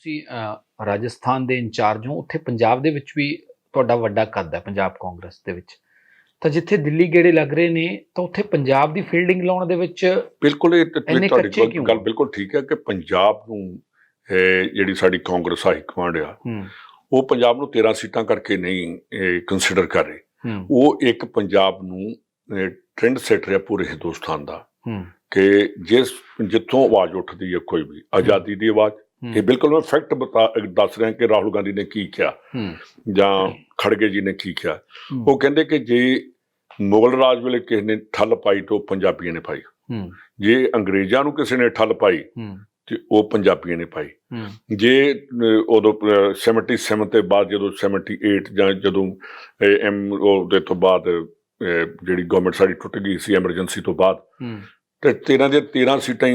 ਤੁਸੀਂ ਰਾਜਸਥਾਨ ਦੇ ਇੰਚਾਰਜ ਹੋ ਉੱਥੇ ਪੰਜਾਬ ਦੇ ਵਿੱਚ ਵੀ ਤੁਹਾਡਾ ਵੱਡਾ ਕੱਦ ਹੈ ਪੰਜਾਬ ਕਾਂਗਰਸ ਦੇ ਵਿੱਚ। ਤਾਂ ਜਿੱਥੇ ਦਿੱਲੀ ਗੇੜੇ ਲੱਗ ਰਹੇ ਨੇ ਤਾਂ ਉੱਥੇ ਪੰਜਾਬ ਦੀ ਫੀਲਡਿੰਗ ਲਾਉਣ ਦੇ ਵਿੱਚ ਬਿਲਕੁਲ ਇਹ ਤੁਹਾਡੀ ਗੱਲ- ਬਿਲਕੁਲ ਠੀਕ ਹੈ ਕਿ ਪੰਜਾਬ ਨੂੰ ਜਿਹੜੀ ਸਾਡੀ ਕਾਂਗਰਸ ਹਾਈ ਕਮਾਂਡ ਆ ਉਹ ਪੰਜਾਬ ਨੂੰ 13 ਸੀਟਾਂ ਕਰਕੇ ਨਹੀਂ ਕੰਸੀਡਰ ਕਰ ਰਹੀ। ਉਹ ਇੱਕ ਪੰਜਾਬ ਨੂੰ ਟ੍ਰੈਂਡ ਸੈਟ ਰਿਹਾ ਪੂਰੇ ਹਿੰਦੁਸਤਾਨ ਦਾ ਕਿ ਜਿਸ ਜਿੱਥੋਂ ਆਵਾਜ਼ ਉੱਠਦੀ ਹੈ ਕੋਈ ਵੀ ਆਜ਼ਾਦੀ ਦੀ ਆਵਾਜ਼ ਇਹ ਬਿਲਕੁਲ ਮੈਂ ਫੈਕਟ ਬਤਾ ਦੱਸ ਰਿਹਾ ਕਿ ਰਾਹੁਲ ਗਾਂਧੀ ਨੇ ਕੀ ਕਿਹਾ। ਜਾਂ ਖੜਗੇ ਜੀ ਨੇ ਕੀ ਕਿਹਾ। ਉਹ ਕਹਿੰਦੇ ਕਿ ਜੇ ਮੁਗਲ ਰਾਜ ਵੇਲੇ ਕਿਸੇ ਨੇ ਠੱਲ ਪਾਈ ਤਾਂ ਪੰਜਾਬੀਆਂ ਨੇ ਪਾਈ। ਜੇ ਅੰਗਰੇਜ਼ਾਂ ਨੂੰ ਕਿਸੇ ਨੇ ਠੱਲ ਪਾਈ ਤੇ ਉਹ ਪੰਜਾਬੀਆਂ ਨੇ ਪਾਈ। ਜੇ ਉਦੋਂ ਅਹ, 77 ਦੇ ਬਾਅਦ ਜਦੋਂ 78 ਜਾਂ ਜਦੋਂ ਐਮ ਉਹਦੇ ਤੋਂ ਬਾਅਦ ਜਿਹੜੀ ਗਵਰਨਮੈਂਟ ਸਾਡੀ ਟੁੱਟ ਗਈ ਸੀ ਐਮਰਜੈਂਸੀ ਤੋਂ ਬਾਅਦ ਤੇ 13 ਦੇ 13 ਸੀਟਾਂ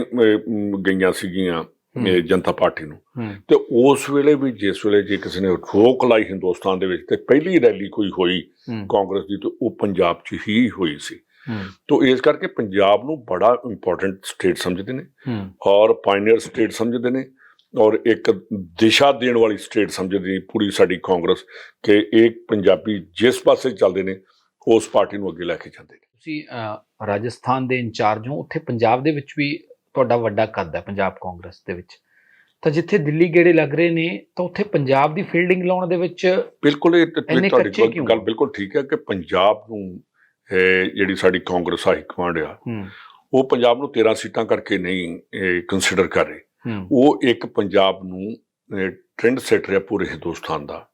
ਗਈਆਂ ਸੀਗੀਆਂ। ਜਨਤਾ ਪਾਰਟੀ ਨੂੰ। ਹੂੰ। ਤੇ ਉਸ ਵੇਲੇ ਵੀ ਜਿਸ ਵੇਲੇ ਜੇ ਕਿਸੇ ਨੇ ਰੋਕ ਲਾਈ ਹਿੰਦੁਸਤਾਨ ਦੇ ਵਿੱਚ ਤੇ ਪਹਿਲੀ ਰੈਲੀ ਕੋਈ ਹੋਈ ਹੂੰ। ਕਾਂਗਰਸ ਦੀ ਤੇ ਉਹ ਪੰਜਾਬ 'ਚ ਹੀ ਹੋਈ ਸੀ। ਹੂੰ। ਤੋਂ ਇਸ ਕਰਕੇ ਪੰਜਾਬ ਨੂੰ ਬੜਾ ਇੰਪੋਰਟੈਂਟ ਸਟੇਟ ਸਮਝਦੇ ਨੇ ਹੂੰ। ਔਰ ਪਾਇਨੀਅਰ ਸਟੇਟ ਸਮਝਦੇ ਨੇ ਔਰ ਇੱਕ ਦਿਸ਼ਾ ਦੇਣ ਵਾਲੀ ਸਟੇਟ ਸਮਝਦੀ ਨੇ ਪੂਰੀ ਸਾਡੀ ਕਾਂਗਰਸ ਕਿ ਇੱਕ ਪੰਜਾਬੀ ਜਿਸ ਪਾਸੇ ਚੱਲਦੇ ਨੇ ਉਸ ਪਾਰਟੀ ਨੂੰ ਅੱਗੇ ਲੈ ਕੇ ਜਾਂਦੇ ਨੇ। ਤੁਸੀਂ ਰਾਜਸਥਾਨ ਦੇ ਇੰਚਾਰਜ ਹੋ ਉੱਥੇ ਪੰਜਾਬ ਦੇ ਵਿੱਚ ਵੀ ਤੁਹਾਡਾ ਵੱਡਾ ਕੱਦ ਹੈ ਪੰਜਾਬ ਕਾਂਗਰਸ ਦੇ ਵਿੱਚ। ਤਾਂ ਜਿੱਥੇ ਦਿੱਲੀ ਗੇੜੇ ਲੱਗ ਰਹੇ ਨੇ ਤਾਂ ਉੱਥੇ ਪੰਜਾਬ ਦੀ ਫੀਲਡਿੰਗ ਲਾਉਣ ਦੇ ਵਿੱਚ ਬਿਲਕੁਲ ਇਹ ਤੁਹਾਡੀ ਗੱਲ- ਬਿਲਕੁਲ ਠੀਕ ਹੈ ਕਿ ਪੰਜਾਬ ਨੂੰ ਜਿਹੜੀ ਸਾਡੀ ਕਾਂਗਰਸ ਹਾਈ ਕਮਾਂਡ ਆ ਉਹ ਪੰਜਾਬ ਨੂੰ 13 ਸੀਟਾਂ ਕਰਕੇ ਨਹੀਂ ਕੰਸੀਡਰ ਕਰ ਰਹੀ। ਉਹ ਇੱਕ ਪੰਜਾਬ ਨੂੰ ਟ੍ਰੈਂਡ ਸੈਟ ਰਿਹਾ ਪੂਰੇ ਹਿੰਦੁਸਤਾਨ ਦਾ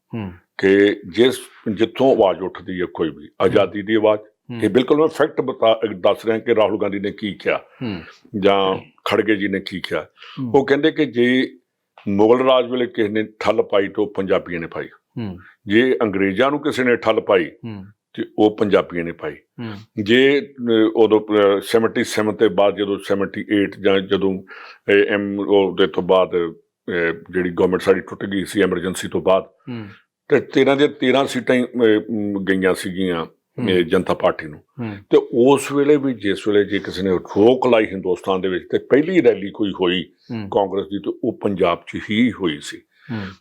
ਕਿ ਜਿਸ ਜਿੱਥੋਂ ਆਵਾਜ਼ ਉੱਠਦੀ ਹੈ ਕੋਈ ਵੀ ਆਜ਼ਾਦੀ ਦੀ ਆਵਾਜ਼। ਇਹ ਬਿਲਕੁਲ ਮੈਂ ਫੈਕਟ ਬਤਾ ਦੱਸ ਰਿਹਾ ਕਿ ਰਾਹੁਲ ਗਾਂਧੀ ਨੇ ਕੀ ਕਿਹਾ। ਜਾਂ ਖੜਗੇ ਜੀ ਨੇ ਕੀ ਕਿਹਾ? ਉਹ ਕਹਿੰਦੇ ਕਿ ਜੇ ਮੁਗਲ ਰਾਜ ਵੇਲੇ ਕਿਸੇ ਨੇ ਠੱਲ ਪਾਈ ਤਾਂ ਪੰਜਾਬੀਆਂ ਨੇ ਪਾਈ। ਜੇ ਅੰਗਰੇਜ਼ਾਂ ਨੂੰ ਕਿਸੇ ਨੇ ਠੱਲ ਪਾਈ ਤੇ ਉਹ ਪੰਜਾਬੀਆਂ ਨੇ ਪਾਈ। ਜੇ ਉਦੋਂ ਅਹ, 77 ਦੇ ਬਾਅਦ ਜਦੋਂ 78 ਜਾਂ ਜਦੋਂ ਐਮ ਉਹਦੇ ਤੋਂ ਬਾਅਦ ਜਿਹੜੀ ਗਵਰਨਮੈਂਟ ਸਾਡੀ ਟੁੱਟ ਗਈ ਸੀ ਐਮਰਜੈਂਸੀ ਤੋਂ ਬਾਅਦ ਤੇ 13 ਦੇ 13 ਸੀਟਾਂ ਗਈਆਂ ਸੀਗੀਆਂ। ਜਨਤਾ ਪਾਰਟੀ ਨੂੰ। ਤੇ ਉਸ ਵੇਲੇ ਵੀ ਜਿਸ ਵੇਲੇ ਜੇ ਕਿਸੇ ਨੇ ਰੋਕ ਲਾਈ ਹਿੰਦੁਸਤਾਨ ਦੇ ਵਿੱਚ ਤੇ ਪਹਿਲੀ ਰੈਲੀ ਕੋਈ ਹੋਈ ਕਾਂਗਰਸ ਦੀ ਤੇ ਉਹ ਪੰਜਾਬ 'ਚ ਹੀ ਹੋਈ ਸੀ।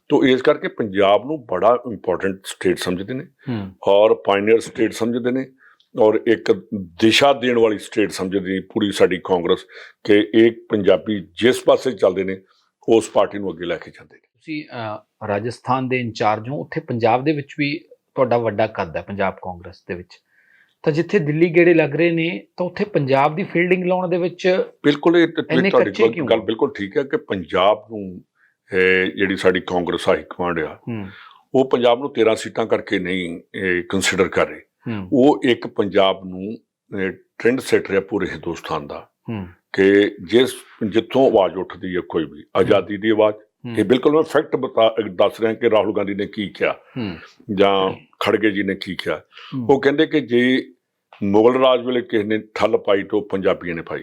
ਤੋਂ ਇਸ ਕਰਕੇ ਪੰਜਾਬ ਨੂੰ ਬੜਾ ਇੰਪੋਰਟੈਂਟ ਸਟੇਟ ਸਮਝਦੇ ਨੇ ਔਰ ਪਾਇਨੀਅਰ ਸਟੇਟ ਸਮਝਦੇ ਨੇ ਔਰ ਇੱਕ ਦਿਸ਼ਾ ਦੇਣ ਵਾਲੀ ਸਟੇਟ ਸਮਝਦੀ ਨੇ ਪੂਰੀ ਸਾਡੀ ਕਾਂਗਰਸ ਕਿ ਇੱਕ ਪੰਜਾਬੀ ਜਿਸ ਪਾਸੇ ਚੱਲਦੇ ਨੇ ਉਸ ਪਾਰਟੀ ਨੂੰ ਅੱਗੇ ਲੈ ਕੇ ਜਾਂਦੇ ਨੇ। ਤੁਸੀਂ ਰਾਜਸਥਾਨ ਦੇ ਇੰਚਾਰਜ ਹੋ ਉੱਥੇ ਪੰਜਾਬ ਦੇ ਵਿੱਚ ਵੀ ਤੁਹਾਡਾ ਵੱਡਾ ਕੱਦ ਹੈ ਪੰਜਾਬ ਕਾਂਗਰਸ ਦੇ ਵਿੱਚ। ਤਾਂ ਜਿੱਥੇ ਦਿੱਲੀ ਗੇੜੇ ਲੱਗ ਰਹੇ ਨੇ ਤਾਂ ਉੱਥੇ ਪੰਜਾਬ ਦੀ ਫੀਲਡਿੰਗ ਲਾਉਣ ਦੇ ਵਿੱਚ ਬਿਲਕੁਲ ਇਹ ਤੁਹਾਡੀ ਗੱਲ- ਬਿਲਕੁਲ ਠੀਕ ਹੈ ਕਿ ਪੰਜਾਬ ਨੂੰ ਜਿਹੜੀ ਸਾਡੀ ਕਾਂਗਰਸ ਹਾਈ ਕਮਾਂਡ ਆ ਉਹ ਪੰਜਾਬ ਨੂੰ 13 ਸੀਟਾਂ ਕਰਕੇ ਨਹੀਂ ਕੰਸੀਡਰ ਕਰ ਰਹੀ। ਉਹ ਇੱਕ ਪੰਜਾਬ ਨੂੰ ਟ੍ਰੈਂਡ ਸੈਟ ਰਿਹਾ ਪੂਰੇ ਹਿੰਦੁਸਤਾਨ ਦਾ ਕਿ ਜਿਸ ਜਿੱਥੋਂ ਆਵਾਜ਼ ਉੱਠਦੀ ਹੈ ਕੋਈ ਵੀ ਆਜ਼ਾਦੀ ਦੀ ਆਵਾਜ਼ ਇਹ ਬਿਲਕੁਲ ਮੈਂ ਫੈਕਟ ਬਤਾ ਦੱਸ ਰਿਹਾ ਕਿ ਰਾਹੁਲ ਗਾਂਧੀ ਨੇ ਕੀ ਕਿਹਾ। ਜਾਂ ਖੜਗੇ ਜੀ ਨੇ ਕੀ ਕਿਹਾ। ਉਹ ਕਹਿੰਦੇ ਕਿ ਜੇ ਮੁਗਲ ਰਾਜ ਵੇਲੇ ਕਿਸੇ ਨੇ ਠੱਲ ਪਾਈ ਤਾਂ ਉਹ ਪੰਜਾਬੀਆਂ ਨੇ ਪਾਈ।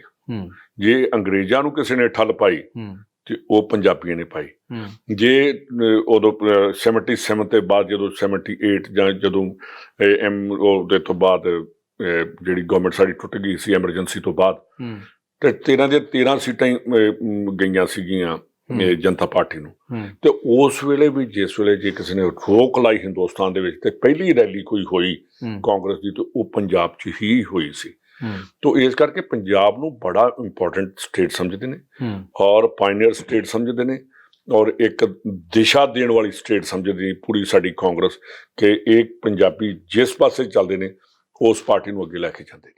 ਜੇ ਅੰਗਰੇਜ਼ਾਂ ਨੂੰ ਕਿਸੇ ਨੇ ਠੱਲ ਪਾਈ ਤੇ ਉਹ ਪੰਜਾਬੀਆਂ ਨੇ ਪਾਈ। ਜੇ ਉਦੋਂ ਅਹ, 77 ਦੇ ਬਾਅਦ ਜਦੋਂ 78 ਜਾਂ ਜਦੋਂ ਐਮ ਉਹਦੇ ਤੋਂ ਬਾਅਦ ਜਿਹੜੀ ਗਵਰਨਮੈਂਟ ਸਾਡੀ ਟੁੱਟ ਗਈ ਸੀ ਐਮਰਜੈਂਸੀ ਤੋਂ ਬਾਅਦ ਤੇ 13 ਦੇ 13 ਸੀਟਾਂ ਗਈਆਂ ਸੀਗੀਆਂ। ਜਨਤਾ ਪਾਰਟੀ ਨੂੰ। ਤੇ ਉਸ ਵੇਲੇ ਵੀ ਜਿਸ ਵੇਲੇ ਜੇ ਕਿਸੇ ਨੇ ਰੋਕ ਲਾਈ ਹਿੰਦੁਸਤਾਨ ਦੇ ਵਿੱਚ ਤੇ ਪਹਿਲੀ ਰੈਲੀ ਕੋਈ ਹੋਈ ਕਾਂਗਰਸ ਦੀ ਤੇ ਉਹ ਪੰਜਾਬ 'ਚ ਹੀ ਹੋਈ ਸੀ। ਤੋਂ ਇਸ ਕਰਕੇ ਪੰਜਾਬ ਨੂੰ ਬੜਾ ਇੰਪੋਰਟੈਂਟ ਸਟੇਟ ਸਮਝਦੇ ਨੇ ਔਰ ਪਾਇਨੀਅਰ ਸਟੇਟ ਸਮਝਦੇ ਨੇ ਔਰ ਇੱਕ ਦਿਸ਼ਾ ਦੇਣ ਵਾਲੀ ਸਟੇਟ ਸਮਝਦੀ ਨੇ ਪੂਰੀ ਸਾਡੀ ਕਾਂਗਰਸ ਕਿ ਇੱਕ ਪੰਜਾਬੀ ਜਿਸ ਪਾਸੇ ਚੱਲਦੇ ਨੇ ਉਸ ਪਾਰਟੀ ਨੂੰ ਅੱਗੇ ਲੈ ਕੇ ਜਾਂਦੇ ਨੇ।